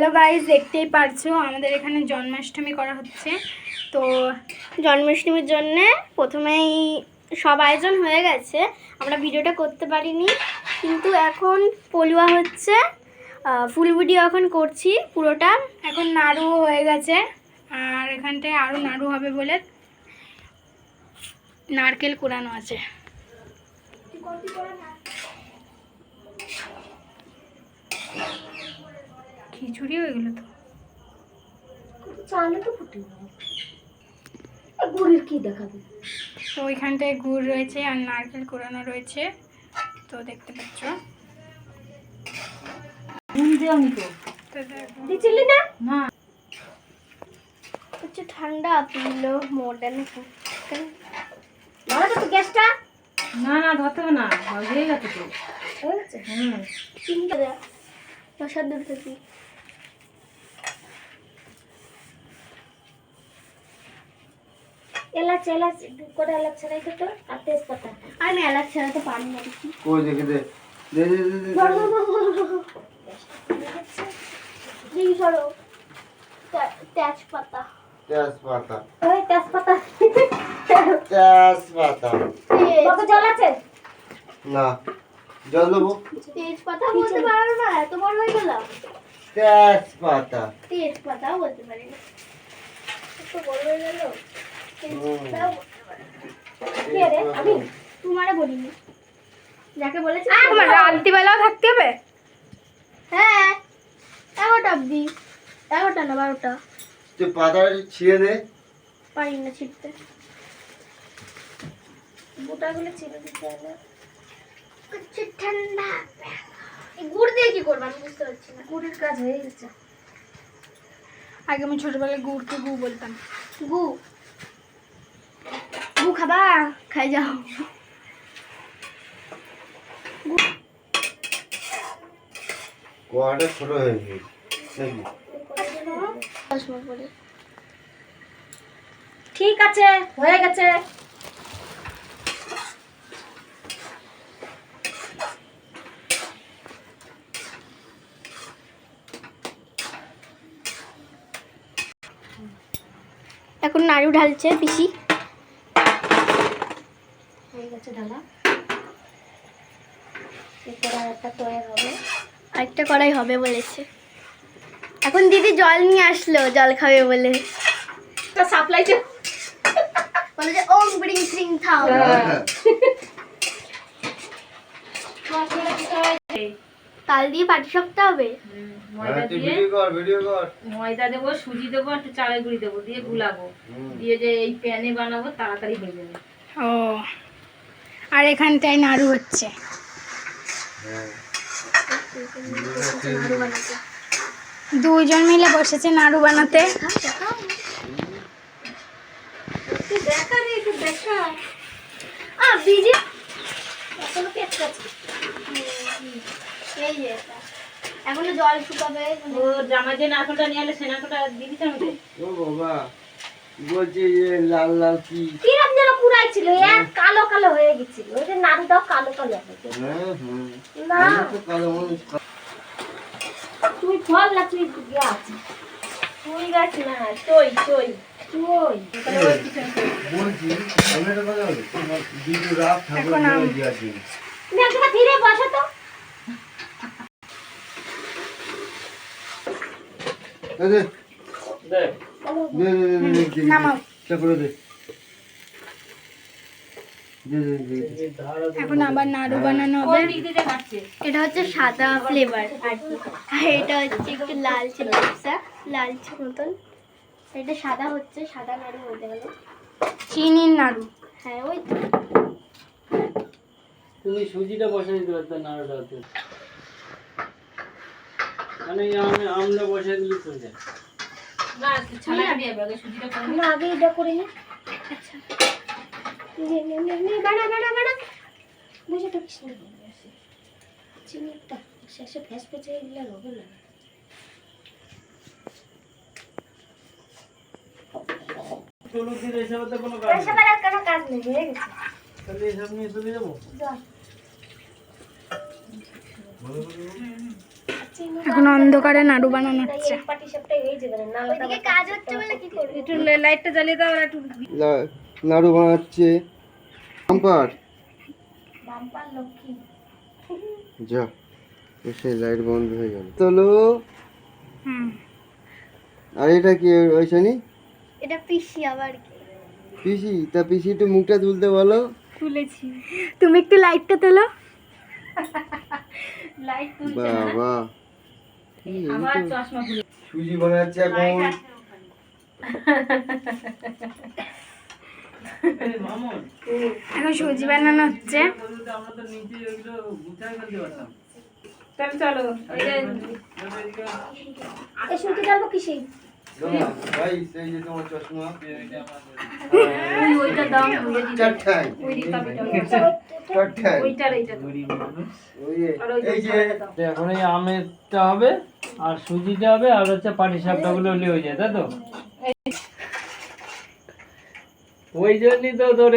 Hello guys দেখতেই পারছ, আমাদের এখানে জন্মাষ্টমী করা হচ্ছে। তো জন্মাষ্টমীর জন্যে প্রথমেই সব আয়োজন হয়ে গেছে। আমরা ভিডিওটা করতে পারিনি, কিন্তু এখন পলুয়া হচ্ছে। ফুল ভিডিও এখন করছি, পুরোটা। এখন নাড়ু হয়ে গেছে, আর এখানটায় আরও নাড়ু হবে বলে নারকেল কোরানো আছে। খিচুড়ি হয়ে গেলো তো। চালে তো ফুটে গুড়ির কি দেখাবে? তো ওইখানটায় গুড় রয়েছে আর নারকেল কোরানো রয়েছে। তো দেখতে পাচ্ছ। না না? হচ্ছে ঠান্ডা পিলো মডার্ন ধরো তো গ্যাসটা। না না ধরতে হবে না। হয়ে গেছে তো। হুম। এলাচ এলাচ করে এলাচ ছাড়াই তো আর তেজপাতা। আমি এলাচ ছাড়া পারি না কই দেখে দে। দে দে দে দে ধরো, ধরো, ধরো, ধরো। দেখি ধরো। তেজপাতা। তেজপাতা। ওই তেজপাতা। তেজপাতা। কত জল আছে? না জল দেবো। তেজপাতা বলতে পারো না এত বড় হয়ে তেজপাতা। তেজপাতাও বলতে পারি না। আমি তোমারে বলিনি। যাকে বলেছি তোমার রাত্রিবেলাও থাকতে হবে? হ্যাঁ এগারোটা অব্দি এগারোটা না বারোটা। তুই ছিঁড়ে দে পারি না ছিটতে গোটাগুলো ছিঁড়ে দিতে হবে। ঠান্ডা। গুড় দিয়ে কি করব আমি বুঝতে পারছি না। গুড়ের কাজ হয়ে গেছে। আগে আমি ছোটবেলায় গুড়কে গু বলতাম। গু। গু খাবা? খাই যাও। কোয়াটা ছোট হয়ে ঠিক আছে হয়ে গেছে। এখন নাড়ু ঢালছে পিসি। হয়ে গেছে ঢালা। এরপর আর একটা কড়াই হবে। আরেকটা কড়াই হবে বলেছে। এখন দিদি জল নিয়ে আসলো জল খাবে বলে। সাপ্লাই বলে যে ওম ব্রিং থ্রিং থাও তাল দিয়ে পাটি সপ্তাহ হবে? ময়দা হ্যাঁ, দিয়ে। ভিডিও কর ভিডিও কর। ময়দা দেবো সুজি দেবো একটু চালের গুঁড়ি দেবো দিয়ে গুলাবো। দিয়ে যে এই প্যানে বানাবো তাড়াতাড়ি হয়ে যাবে। ও আর এখানটায় নাড়ু হচ্ছে। হ্যাঁ। দুজন মিলে বসেছে নাড়ু বানাতে। দেখা দেখা। আ বিজি। এখনও পেট কাছে এই যে এটা। জল শুকাবে। ও জামা যে নারকলটা নিয়ে এলে সে নারকলটা দিয়ে দিতে হবে ও বাবা বলছি যে লাল লাল কি? কিরম যেন পুরাই ছিল এক কালো কালো হয়ে গেছিল। ওই যে নাড়ুটাও কালো কালো হয়েছে হ্যাঁ না। আমি কালো মানুষ তুই ফল না তুই তুই গাছ না চই চই চই বলছি আমি একটা কথা বলি। তোমার দিদি রাত ঠাকুর এখন আম- এখন আবার নাড়ু বানানো হবে। এটা হচ্ছে সাদা ফ্লেভার আর এটা হচ্ছে একটু লালচে লালচে মতন। এটা সাদা হচ্ছে সাদা নাড়ু বলতে গেলে চিনির নাড়ু। হ্যাঁ ওই তুমি সুজিটা বসে দিতে পারতে নাড়ুটা মানে এই আমি আমলে বসে দিলে চলে না ছানা দিয়ে আগে সুজিটা করে না। আগে এটা করে নি। আচ্ছা। নে নে নে নে বাড়া বাড়া বাড়া। বুঝে তো কিছু শেষে ফ্যাস হবে না। এসব তো কোনো কাজ কোনো কাজ নেই হয়ে গেছে তাহলে এসব নিয়ে চলে যাব? যা। বলো, বলো। এখন অন্ধকারে নাড়ু বানানো হচ্ছে। ওইদিকে কাজ হচ্ছে বলে কি করবি? একটু লাইটটা জ্বালিয়ে দাও নাড়ু বানাচ্ছে। বাম্পার। লক্ষ্মী। যা এসে লাইট বন্ধ হয়ে গেল। চলো আর এটা কি ওইখানে এটা পিসি আবার কি? পিসি? তা পিসি একটু মুখটা তুলতে বলো। তুলেছি। তুমি একটু লাইটটা তোলো। লাইট বাবা। আবার চশমা খুলে সুজি বানাচ্ছে এখন। এখন সুজি বানানো হচ্ছে। তাহলে চলো ওই যে এবার এ শুনতে যাব কিসে এখন এই আমেরটা হবে আর সুজিটা হবে আর হচ্ছে পাটি সাপটা গুলো হলে হয়ে যায় তাই তো? ওই জন্যই তো তোর